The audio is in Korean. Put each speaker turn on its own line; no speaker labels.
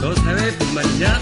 너 사회뿐만이냐?